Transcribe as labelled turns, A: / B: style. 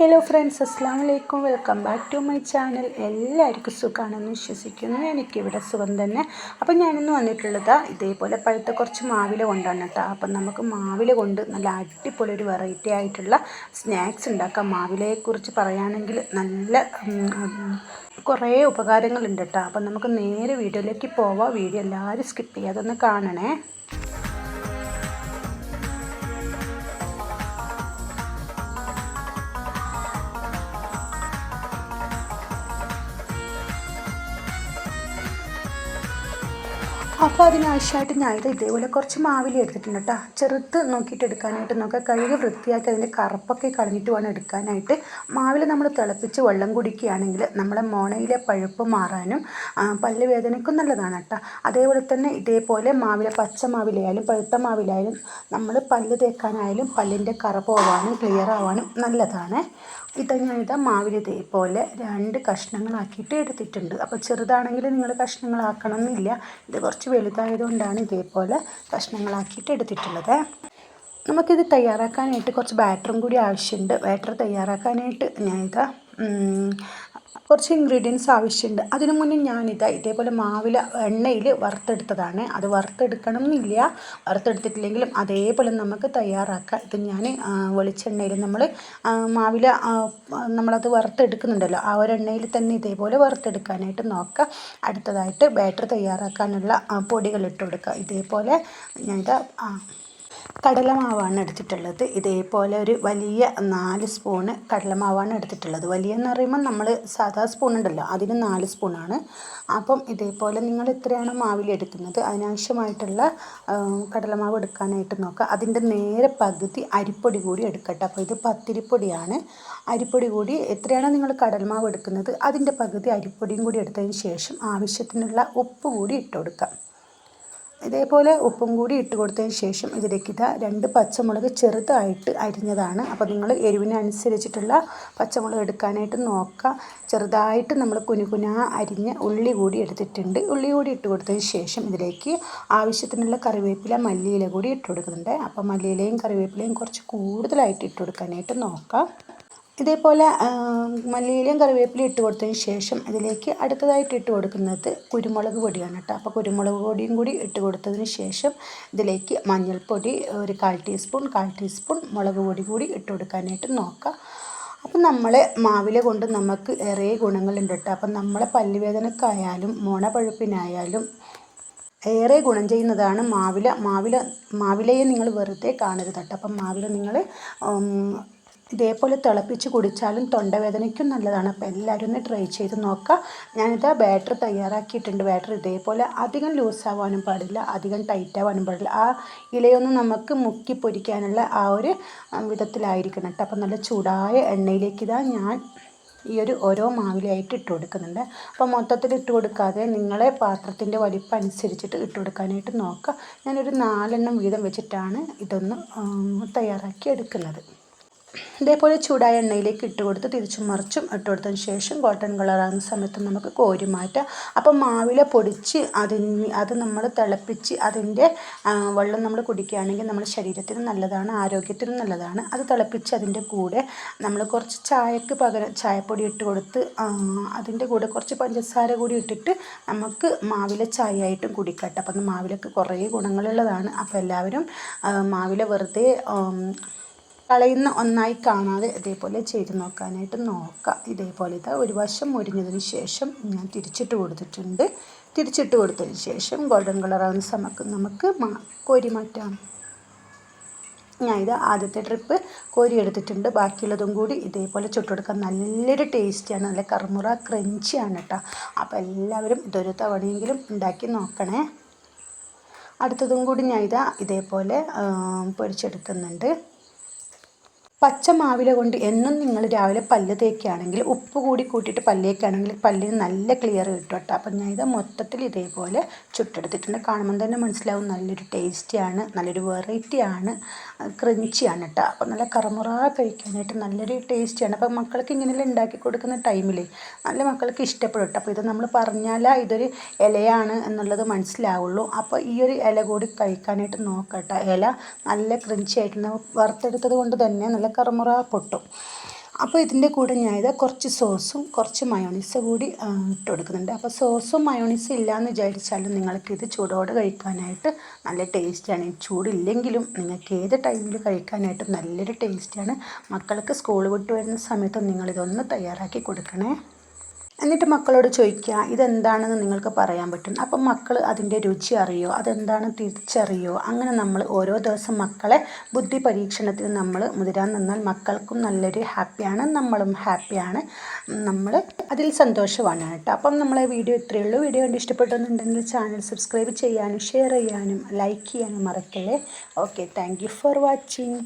A: Hello friends അസ്സാം വലൈക്കും welcome back to my channel എല്ലാവർക്കും സുഖമാണെന്ന് വിശ്വസിക്കുന്നു. എനിക്കിവിടെ സുഖം തന്നെ. അപ്പം ഞാനിന്ന് വന്നിട്ടുള്ളത് ഇതേപോലെ പഴുത്ത കുറച്ച് മാവില കൊണ്ടാണ് കേട്ടോ. അപ്പം നമുക്ക് മാവില കൊണ്ട് നല്ല അടിപൊളി ഒരു വെറൈറ്റി ആയിട്ടുള്ള സ്നാക്സ് ഉണ്ടാക്കാം. മാവിലയെക്കുറിച്ച് പറയുകയാണെങ്കിൽ നല്ല കുറേ ഉപകാരങ്ങളുണ്ട് കേട്ടോ. അപ്പം നമുക്ക് നേരെ വീഡിയോയിലേക്ക് പോവാം. വീഡിയോ എല്ലാവരും സ്കിപ്പ് ചെയ്യാതെ ഒന്ന് കാണണേ. അപ്പോൾ അതിനാവശ്യമായിട്ട് ഞാനിത് ഇതേപോലെ കുറച്ച് മാവില എടുത്തിട്ടുണ്ട് കേട്ടോ. ചെറുത്ത് നോക്കിയിട്ട് എടുക്കാനായിട്ട് നോക്കുക കഴുകി വൃത്തിയാക്കി അതിന്റെ കറുപ്പൊക്കെ കളഞ്ഞിട്ട് വേണം എടുക്കാനായിട്ട്. മാവില നമ്മൾ തിളപ്പിച്ച് വെള്ളം കുടിക്കുകയാണെങ്കിൽ നമ്മളെ മോണയിലെ പഴുപ്പ് മാറാനും പല്ല് വേദനയ്ക്കും നല്ലതാണ് കേട്ടോ. അതേപോലെ തന്നെ ഇതേപോലെ മാവില പച്ച മാവിലയായാലും പഴുത്ത മാവിലായാലും നമ്മൾ പല്ല് തേക്കാനായാലും പല്ലിന്റെ കറ പോവാനും ക്ലിയർ ആവാനും നല്ലതാണ്. ഇത് ഞാനിത് മാവിൽ ഇതേപോലെ രണ്ട് കഷ്ണങ്ങളാക്കിയിട്ട് എടുത്തിട്ടുണ്ട്. അപ്പോൾ ചെറുതാണെങ്കിൽ നിങ്ങൾ കഷ്ണങ്ങളാക്കണം എന്നില്ല ഇത് കുറച്ച് വലുതായതുകൊണ്ടാണ് ഇതേപോലെ കഷ്ണങ്ങളാക്കിയിട്ട് എടുത്തിട്ടുള്ളത്. നമുക്കിത് തയ്യാറാക്കാനായിട്ട് കുറച്ച് ബാറ്ററും കൂടി ആവശ്യമുണ്ട്. ബാറ്റർ തയ്യാറാക്കാനായിട്ട് ഞാനിതാ കുറച്ച് ഇൻഗ്രീഡിയൻസ് ആവശ്യമുണ്ട്. അതിനു മുന്നേ ഞാനിതാ ഇതേപോലെ മാവില എണ്ണയിൽ വറുത്തെടുത്തതാണ്. അത് വറുത്തെടുക്കണം എന്നില്ല വറുത്തെടുത്തിട്ടില്ലെങ്കിലും അതേപോലെ നമുക്ക് തയ്യാറാക്കാം. ഇത് ഞാൻ വെളിച്ചെണ്ണയിൽ നമ്മൾ മാവില നമ്മളത് വറുത്തെടുക്കുന്നുണ്ടല്ലോ. ആ ഒരു എണ്ണയിൽ തന്നെ ഇതേപോലെ വറുത്തെടുക്കാനായിട്ട് നോക്കാം. അടുത്തതായിട്ട് ബാറ്റർ തയ്യാറാക്കാനുള്ള പൊടികൾ ഇട്ട് കൊടുക്കുക ഇതേപോലെ ഞാനിതാ കടലമാവാണ് എടുത്തിട്ടുള്ളത്. ഇതേപോലെ ഒരു വലിയ നാല് സ്പൂണ് കടലമാവാണ് എടുത്തിട്ടുള്ളത്. വലിയ എന്ന് പറയുമ്പോൾ നമ്മൾ സാധാ സ്പൂൺ ഉണ്ടല്ലോ അതിന് നാല് സ്പൂണാണ് അപ്പം ഇതേപോലെ നിങ്ങൾ എത്രയാണോ മാവിൽ എടുക്കുന്നത് അതിനാവശ്യമായിട്ടുള്ള കടലമാവ് എടുക്കാനായിട്ട് നോക്കുക. അതിന്റെ നേരെ പകുതി അരിപ്പൊടി കൂടി എടുക്കട്ടെ. അപ്പോൾ ഇത് പത്തിരിപ്പൊടിയാണ്. അരിപ്പൊടി കൂടി എത്രയാണോ നിങ്ങൾ കടൽമാവ് എടുക്കുന്നത് അതിന്റെ പകുതി അരിപ്പൊടിയും കൂടി എടുത്തതിന് ശേഷം ആവശ്യത്തിനുള്ള ഉപ്പ് കൂടി ഇട്ട് കൊടുക്കുക ഇതേപോലെ ഉപ്പും കൂടി ഇട്ട് കൊടുത്തതിന് ശേഷം ഇതിലേക്ക് ഇതാ രണ്ട് പച്ചമുളക് ചെറുതായിട്ട് അരിഞ്ഞതാണ്. അപ്പോൾ നിങ്ങൾ എരിവിനനുസരിച്ചിട്ടുള്ള പച്ചമുളക് എടുക്കാനായിട്ട് നോക്കുക. ചെറുതായിട്ട് നമ്മൾ കുനുകുന അരിഞ്ഞ് ഉള്ളി കൂടി എടുത്തിട്ടുണ്ട്. ഉള്ളി കൂടി ഇട്ട് കൊടുത്തതിന് ശേഷം ഇതിലേക്ക് ആവശ്യത്തിനുള്ള കറിവേപ്പില മല്ലിയില കൂടി ഇട്ട് കൊടുക്കുന്നുണ്ട്. അപ്പോൾ മല്ലിയിലയും കറിവേപ്പിലയും കുറച്ച് കൂടുതലായിട്ട് ഇട്ട് കൊടുക്കാനായിട്ട് നോക്കാം. ഇതേപോലെ മല്ലിയിലയും കറിവേപ്പിലയും ഇട്ട് കൊടുത്തതിന് ശേഷം അതിലേക്ക് അടുത്തതായിട്ട് ഇട്ട് കൊടുക്കുന്നത് കുരുമുളക് പൊടിയാണ് കേട്ടോ. അപ്പോൾ കുരുമുളക് പൊടിയും കൂടി ഇട്ട് കൊടുത്തതിന് ശേഷം ഇതിലേക്ക് മഞ്ഞൾപ്പൊടി ഒരു കാൽ ടീസ്പൂൺ കാൽ ടീസ്പൂൺ മുളക് പൊടി കൂടി ഇട്ട് കൊടുക്കാനായിട്ട് നോക്കുക അപ്പം നമ്മളെ മാവില കൊണ്ട് നമുക്ക് ഏറെ ഗുണങ്ങളുണ്ട് കേട്ടോ. അപ്പം നമ്മളെ പല്ലുവേദനക്കായാലും മോണപ്പഴുപ്പിനായാലും ഏറെ ഗുണം ചെയ്യുന്നതാണ് മാവില. മാവില മാവിലയെ നിങ്ങൾ വെറുതെ കാണരുത് കേട്ടോ. അപ്പം മാവില നിങ്ങൾ ഇതേപോലെ തിളപ്പിച്ച് കുടിച്ചാലും തൊണ്ടവേദനയ്ക്കും നല്ലതാണ്. അപ്പോൾ എല്ലാവരും ഒന്ന് ട്രൈ ചെയ്ത് നോക്കുക. ഞാനിത് ബാറ്റർ തയ്യാറാക്കിയിട്ടുണ്ട്. ബാറ്റർ ഇതേപോലെ അധികം ലൂസാവാനും പാടില്ല. അധികം ടൈറ്റ് ആവാനും പാടില്ല. ആ ഇലയൊന്നും നമുക്ക് മുക്കി പൊരിക്കാനുള്ള ആ ഒരു വിധത്തിലായിരിക്കണം കേട്ടോ. അപ്പോൾ നല്ല ചൂടായ എണ്ണയിലേക്ക് ഇതാ ഞാൻ ഈ ഒരു ഓരോ മാവിലായിട്ട് ഇട്ട് കൊടുക്കുന്നുണ്ട്. അപ്പോൾ മൊത്തത്തിൽ ഇട്ട് കൊടുക്കാതെ നിങ്ങളെ പാത്രത്തിന്റെ വലിപ്പം അനുസരിച്ചിട്ട് ഇട്ട് കൊടുക്കാനായിട്ട് നോക്കുക. ഞാനൊരു നാലെണ്ണം വീതം വെച്ചിട്ടാണ് ഇതൊന്ന് തയ്യാറാക്കി എടുക്കുന്നത്. ഇതേപോലെ ചൂടായ എണ്ണയിലേക്ക് ഇട്ട് കൊടുത്ത് തിരിച്ചും മറിച്ചും ഇട്ട് കൊടുത്തതിന് ശേഷം ഗോൾഡൻ കളറാകുന്ന സമയത്ത് നമുക്ക് കോരി മാറ്റാം. അപ്പം മാവില പൊടിച്ച് അതിന് അത് നമ്മൾ തിളപ്പിച്ച് അതിന്റെ വെള്ളം നമ്മൾ കുടിക്കുകയാണെങ്കിൽ നമ്മുടെ ശരീരത്തിന് നല്ലതാണ് ആരോഗ്യത്തിനും നല്ലതാണ്. അത് തിളപ്പിച്ച് അതിന്റെ കൂടെ നമ്മൾ കുറച്ച് ചായക്ക് പകരം ചായപ്പൊടി ഇട്ട് കൊടുത്ത് അതിന്റെ കൂടെ കുറച്ച് പഞ്ചസാര കൂടി ഇട്ടിട്ട് നമുക്ക് മാവില ചായ ആയിട്ടും കുടിക്കട്ടെ അപ്പം മാവിലക്ക് കുറേ ഗുണങ്ങളുള്ളതാണ്. അപ്പോൾ എല്ലാവരും മാവില വെറുതെ കളയുന്ന ഒന്നായി കാണാതെ ഇതേപോലെ ചെയ്ത് നോക്കാനായിട്ട് നോക്കാം. ഇതേപോലെ ഇതാ ഒരു വശം മുരിഞ്ഞതിന് ശേഷം ഞാൻ തിരിച്ചിട്ട് കൊടുത്തിട്ടുണ്ട്. തിരിച്ചിട്ട് കൊടുത്തതിന് ശേഷം ഗോൾഡൻ കളറാകുന്ന സമയത്ത് നമുക്ക് കോരി മാറ്റാം. ഞാൻ ഇത് ആദ്യത്തെ ട്രിപ്പ് കോരി എടുത്തിട്ടുണ്ട്. ബാക്കിയുള്ളതും കൂടി ഇതേപോലെ ചുട്ടെടുക്കാൻ നല്ലൊരു ടേസ്റ്റിയാണ് നല്ല കറുമുറ ക്രഞ്ചിയാണ് കേട്ടോ അപ്പോൾ എല്ലാവരും ഇതൊരു തവണയെങ്കിലും ഉണ്ടാക്കി നോക്കണേ. അടുത്തതും കൂടി ഞാൻ ഇതാ ഇതേപോലെ പൊരിച്ചെടുക്കുന്നുണ്ട്. പച്ച മാവില കൊണ്ട് എന്നും നിങ്ങൾ രാവിലെ പല്ല് തേക്കുകയാണെങ്കിൽ ഉപ്പ് കൂടി കൂട്ടിയിട്ട് പല്ലേക്കാണെങ്കിൽ പല്ലിന് നല്ല ക്ലിയർ കിട്ടും കേട്ടോ. അപ്പം ഞാൻ ഇത് മൊത്തത്തിൽ ഇതേപോലെ ചുട്ടെടുത്തിട്ടുണ്ട്. കാണുമ്പോൾ തന്നെ മനസ്സിലാവും നല്ലൊരു ടേസ്റ്റിയാണ് നല്ലൊരു വെറൈറ്റിയാണ് ക്രഞ്ചിയാണ് കേട്ടോ. അപ്പം നല്ല കറമുറ കഴിക്കാനായിട്ട് നല്ലൊരു ടേസ്റ്റിയാണ് അപ്പം മക്കൾക്ക് ഇങ്ങനെയെല്ലാം ഉണ്ടാക്കി കൊടുക്കുന്ന ടൈമിൽ നല്ല മക്കൾക്ക് ഇഷ്ടപ്പെടും കേട്ടോ. അപ്പോൾ ഇത് നമ്മൾ പറഞ്ഞാലാ ഇതൊരു ഇലയാണ് എന്നുള്ളത് മനസ്സിലാവുള്ളൂ. അപ്പോൾ ഈ ഒരു ഇല കൂടി കഴിക്കാനായിട്ട് നോക്കട്ടെ ഇല നല്ല ക്രഞ്ചി ആയിട്ട് വറുത്തെടുത്തത് കൊണ്ട് തന്നെ നല്ല കറുമുറ പൊട്ടും. അപ്പോൾ ഇതിന്റെ കൂടെ ഞാനിത് കുറച്ച് സോസും കുറച്ച് മയോണീസ് കൂടി ഇട്ട് കൊടുക്കുന്നുണ്ട് അപ്പോൾ സോസും മയോണീസും ഇല്ലയെന്ന് വിചാരിച്ചാലും നിങ്ങൾക്ക് ഇത് ചൂടോടെ കഴിക്കാനായിട്ട് നല്ല ടേസ്റ്റാണ് ചൂടില്ലെങ്കിലും നിങ്ങൾക്ക് ഏത് ടൈമിൽ കഴിക്കാനായിട്ട് നല്ലൊരു ടേസ്റ്റാണ് മക്കൾക്ക് സ്കൂൾ വിട്ട് വരുന്ന സമയത്ത് നിങ്ങളിതൊന്ന് തയ്യാറാക്കി കൊടുക്കണേ. എന്നിട്ട് മക്കളോട് ചോദിക്കുക ഇതെന്താണെന്ന് നിങ്ങൾക്ക് പറയാൻ പറ്റും? അപ്പം മക്കൾ അതിന്റെ രുചി അറിയോ അതെന്താണ് തിരിച്ചറിയോ അങ്ങനെ നമ്മൾ ഓരോ ദിവസം മക്കളെ ബുദ്ധി പരീക്ഷണത്തിന് നമ്മൾ മുതിരാൻ നിന്നാൽ മക്കൾക്കും നല്ലൊരു ഹാപ്പിയാണ് നമ്മളും ഹാപ്പിയാണ്. നമ്മൾ അതിൽ സന്തോഷമാണ് കേട്ടോ. അപ്പം നമ്മളെ വീഡിയോ ഇത്രയേ ഉള്ളൂ. വീഡിയോ കണ്ട് ഇഷ്ടപ്പെട്ടെന്നുണ്ടെങ്കിൽ ചാനൽ സബ്സ്ക്രൈബ് ചെയ്യാനും ഷെയർ ചെയ്യാനും ലൈക്ക് ചെയ്യാനും മറക്കല്ലേ. Okay thank for watching.